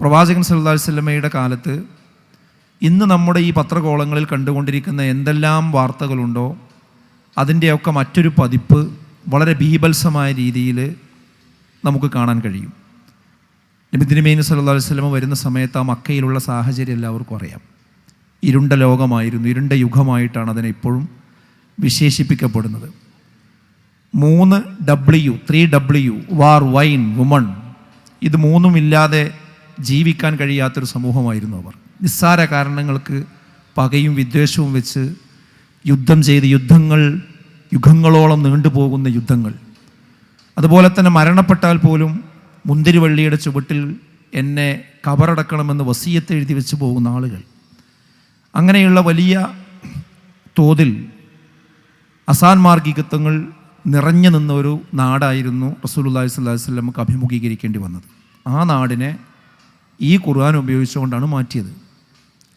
പ്രവാചകൻ സല്ലല്ലാഹു അലൈഹി വസല്ലമയുടെ കാലത്ത് ഇന്ന് നമ്മുടെ ഈ പത്രകോളങ്ങളിൽ കണ്ടുകൊണ്ടിരിക്കുന്ന എന്തെല്ലാം വാർത്തകളുണ്ടോ അതിന്റെയൊക്കെ മറ്റൊരു പതിപ്പ് വളരെ ബീഭത്സമായ രീതിയിൽ നമുക്ക് കാണാൻ കഴിയും. നബി തിരുമേനി സല്ലല്ലാഹു അലൈഹി വസല്ലമ വരുന്ന സമയത്ത് ആ മക്കയിലുള്ള സാഹചര്യം എല്ലാവർക്കും അറിയാം. ഇരുണ്ട ലോകമായിരുന്നു ഇരുണ്ട യുഗമായിട്ടാണ് അതിനെ ഇപ്പോഴും വിശേഷിപ്പിക്കപ്പെടുന്നത്. മൂന്ന് W three W war wine woman ഇത് മൂന്നും ഇല്ലാതെ ജീവിക്കാൻ കഴിയാത്തൊരു സമൂഹമായിരുന്നു അവർ. നിസ്സാര കാരണങ്ങൾക്ക് പകയും വിദ്വേഷവും വെച്ച് യുദ്ധം ചെയ്ത് യുദ്ധങ്ങൾ യുഗങ്ങളോളം നീണ്ടുപോകുന്ന യുദ്ധങ്ങൾ. അതുപോലെ തന്നെ മരണപ്പെട്ടാൽ പോലും മുന്തിരിവള്ളിയുടെ ചുവട്ടിൽ എന്നെ കബറടക്കണമെന്ന് വസീയത്ത് എഴുതി വെച്ച് പോകുന്ന ആളുകൾ. അങ്ങനെയുള്ള വലിയ തോതിൽ അസാൻമാർഗികത്വങ്ങൾ നിറഞ്ഞു നിന്ന ഒരു നാടായിരുന്നു റസൂലുള്ളാഹി സ്വല്ലല്ലാഹു അലൈഹി വസല്ലമക്ക് അഭിമുഖീകരിക്കേണ്ടി വന്നത്. ആ നാടിനെ ഈ ഖുർആൻ ഉപയോഗിച്ചുകൊണ്ടാണ് മാറ്റിയത്.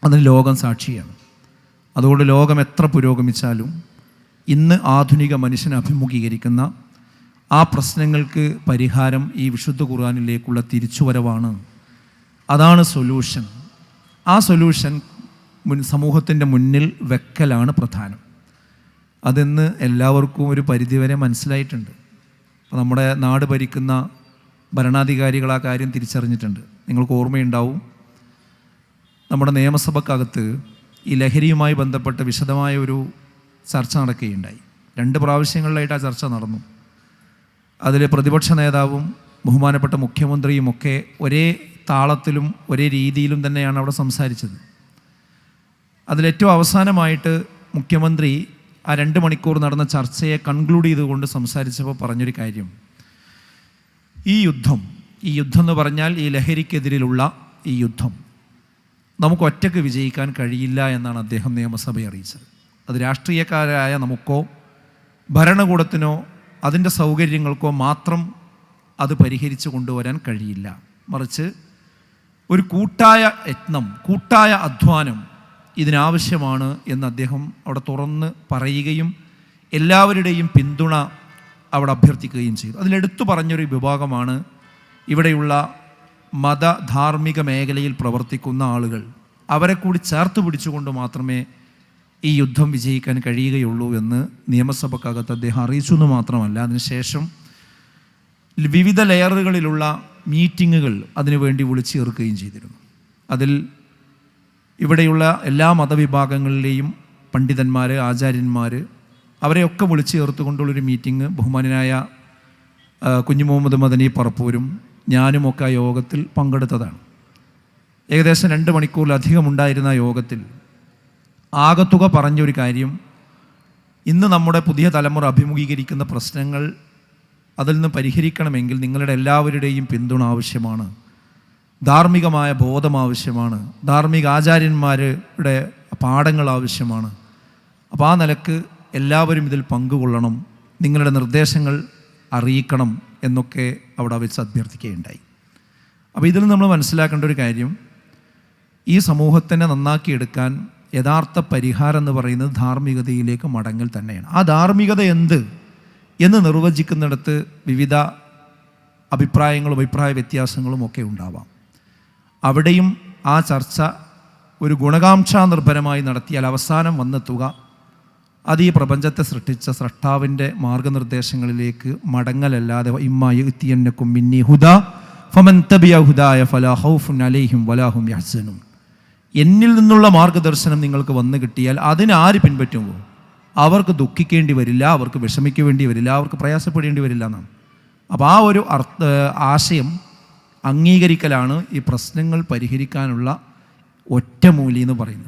അതിന് ലോകം സാക്ഷിയാണ്. അതുകൊണ്ട് ലോകം എത്ര പുരോഗമിച്ചാലും ഇന്ന് ആധുനിക മനുഷ്യനെ അഭിമുഖീകരിക്കുന്ന ആ പ്രശ്നങ്ങൾക്ക് പരിഹാരം ഈ വിശുദ്ധ ഖുർആാനിലേക്കുള്ള തിരിച്ചുവരവാണ്. അതാണ് സൊല്യൂഷൻ. ആ സൊല്യൂഷൻ മുൻ സമൂഹത്തിന്റെ മുന്നിൽ വെക്കലാണ് പ്രധാനം. അതെന്ന് എല്ലാവർക്കും ഒരു പരിധിവരെ മനസ്സിലായിട്ടുണ്ട്. നമ്മുടെ നാട് ഭരിക്കുന്ന ഭരണാധികാരികൾ ആ കാര്യം തിരിച്ചറിഞ്ഞിട്ടുണ്ട്. നിങ്ങൾക്ക് ഓർമ്മയുണ്ടാവും. നമ്മുടെ നിയമസഭക്കകത്ത് ഈ ലഹരിയുമായി ബന്ധപ്പെട്ട് വിശദമായ ഒരു ചർച്ച നടക്കുകയുണ്ടായി. രണ്ട് പ്രാവശ്യങ്ങളിലായിട്ട് ആ ചർച്ച നടന്നു. അതിൽ പ്രതിപക്ഷ നേതാവും ബഹുമാനപ്പെട്ട മുഖ്യമന്ത്രിയും ഒക്കെ ഒരേ താളത്തിലും ഒരേ രീതിയിലും തന്നെയാണ് അവിടെ സംസാരിച്ചത്. അതിലേറ്റവും അവസാനമായിട്ട് മുഖ്യമന്ത്രി ആ രണ്ട് മണിക്കൂർ നടന്ന ചർച്ചയെ കൺക്ലൂഡ് ചെയ്തുകൊണ്ട് സംസാരിച്ചപ്പോൾ പറഞ്ഞൊരു കാര്യം. ഈ യുദ്ധം ഈ യുദ്ധം എന്ന് പറഞ്ഞാൽ ഈ ലഹരിക്കെതിരിലുള്ള ഈ യുദ്ധം. നമുക്ക് ഒറ്റയ്ക്ക് വിജയിക്കാൻ കഴിയില്ല എന്നാണ് അദ്ദേഹം നിയമസഭയെ അറിയിച്ചത്. അത് രാഷ്ട്രീയക്കാരായ നമുക്കോ ഭരണകൂടത്തിനോ അതിന്റെ സൗകര്യങ്ങൾക്കോ മാത്രം അത് പരിഹരിച്ചു കൊണ്ടുവരാൻ കഴിയില്ല. മറിച്ച് ഒരു കൂട്ടായ യത്നം കൂട്ടായ അധ്വാനം ഇതിനാവശ്യമാണ് എന്ന് അദ്ദേഹം അവിടെ തുറന്ന് പറയുകയും എല്ലാവരുടെയും പിന്തുണ അവിടെ അഭ്യർത്ഥിക്കുകയും ചെയ്തു. അതിലെടുത്തു പറഞ്ഞൊരു വിഭാഗമാണ് ഇവിടെയുള്ള മതധാർമ്മിക മേഖലയിൽ പ്രവർത്തിക്കുന്ന ആളുകൾ അവരെ കൂടി ചേർത്ത് പിടിച്ചുകൊണ്ട് മാത്രമേ ഈ യുദ്ധം വിജയിക്കാൻ കഴിയുകയുള്ളൂ എന്ന് നിയമസഭക്കകത്ത് അദ്ദേഹം അറിയിച്ചു എന്ന് മാത്രമല്ല. അതിനുശേഷം വിവിധ ലെയറുകളിലുള്ള മീറ്റിങ്ങുകൾ അതിനുവേണ്ടി വിളിച്ചു ചേർക്കുകയും ചെയ്തിരുന്നു. അതിൽ ഇവിടെയുള്ള എല്ലാ മതവിഭാഗങ്ങളിലെയും പണ്ഡിതന്മാർ ആചാര്യന്മാർ അവരെയൊക്കെ വിളിച്ചു ചേർത്തുകൊണ്ടുള്ളൊരു മീറ്റിംഗ് ബഹുമാനായ കുഞ്ഞു മുഹമ്മദ് മദനി പറപ്പൂരും ഞാനുമൊക്കെ ആ യോഗത്തിൽ പങ്കെടുത്തതാണ്. ഏകദേശം രണ്ട് മണിക്കൂറിലധികം ഉണ്ടായിരുന്ന യോഗത്തിൽ ആകത്തുക പറഞ്ഞൊരു കാര്യം ഇന്ന് നമ്മുടെ പുതിയ തലമുറ അഭിമുഖീകരിക്കുന്ന പ്രശ്നങ്ങൾ അതിൽ നിന്ന് പരിഹരിക്കണമെങ്കിൽ നിങ്ങളുടെ എല്ലാവരുടെയും പിന്തുണ ആവശ്യമാണ്. ധാർമ്മികമായ ബോധം ആവശ്യമാണ്. ധാർമ്മിക ആചാര്യന്മാരുടെ പാഠങ്ങൾ ആവശ്യമാണ്. അപ്പോൾ ആ നിലയ്ക്ക് എല്ലാവരും ഇതിൽ പങ്കുകൊള്ളണം. നിങ്ങളുടെ നിർദ്ദേശങ്ങൾ അറിയിക്കണം. എന്നൊക്കെ അവിടെ വെച്ച് അഭ്യർത്ഥിക്കുകയുണ്ടായി അപ്പോൾ ഇതിൽ നമ്മൾ മനസ്സിലാക്കേണ്ട ഒരു കാര്യം ഈ സമൂഹത്തിനെ നന്നാക്കിയെടുക്കാൻ യഥാർത്ഥ പരിഹാരം എന്ന് പറയുന്നത് ധാർമ്മികതയിലേക്ക് മടങ്ങൽ തന്നെയാണ്. ആ ധാർമ്മികത എന്ത് എന്ന് നിർവചിക്കുന്നിടത്ത് വിവിധ അഭിപ്രായങ്ങളും അഭിപ്രായ വ്യത്യാസങ്ങളും ഒക്കെ ഉണ്ടാവാം. അവിടെയും ആ ചർച്ച ഒരു ഗുണകാംക്ഷാ നിർഭരമായി നടത്തിയാൽ അവസാനം വന്നെത്തുക അത് ഈ പ്രപഞ്ചത്തെ സൃഷ്ടിച്ച സൃഷ്ടാവിന്റെ മാർഗനിർദ്ദേശങ്ങളിലേക്ക് മടങ്ങലല്ലാതെ ഇമ്മായുത്തിയന്നക്കും മിന്നി ഹുദ തബിയ ഹുദായ ഫലാ ഹൗഫുൻ അലൈഹിം വലാഹും യഹ്സനും എന്നിൽ നിന്നുള്ള മാർഗദർശനം നിങ്ങൾക്ക് വന്നു കിട്ടിയാൽ അതിനാര് പിൻപറ്റുമോ? അവർക്ക് ദുഃഖിക്കേണ്ടി വരില്ല അവർക്ക് വിഷമിക്കേണ്ടി വരില്ല അവർക്ക് പ്രയാസപ്പെടേണ്ടി വരില്ല എന്നാണ്. അപ്പോൾ ആ ഒരു അർത്ഥ ആശയം അംഗീകരിക്കലാണ് ഈ പ്രശ്നങ്ങൾ പരിഹരിക്കാനുള്ള ഒറ്റമൂലി എന്ന് പറയുന്നത്.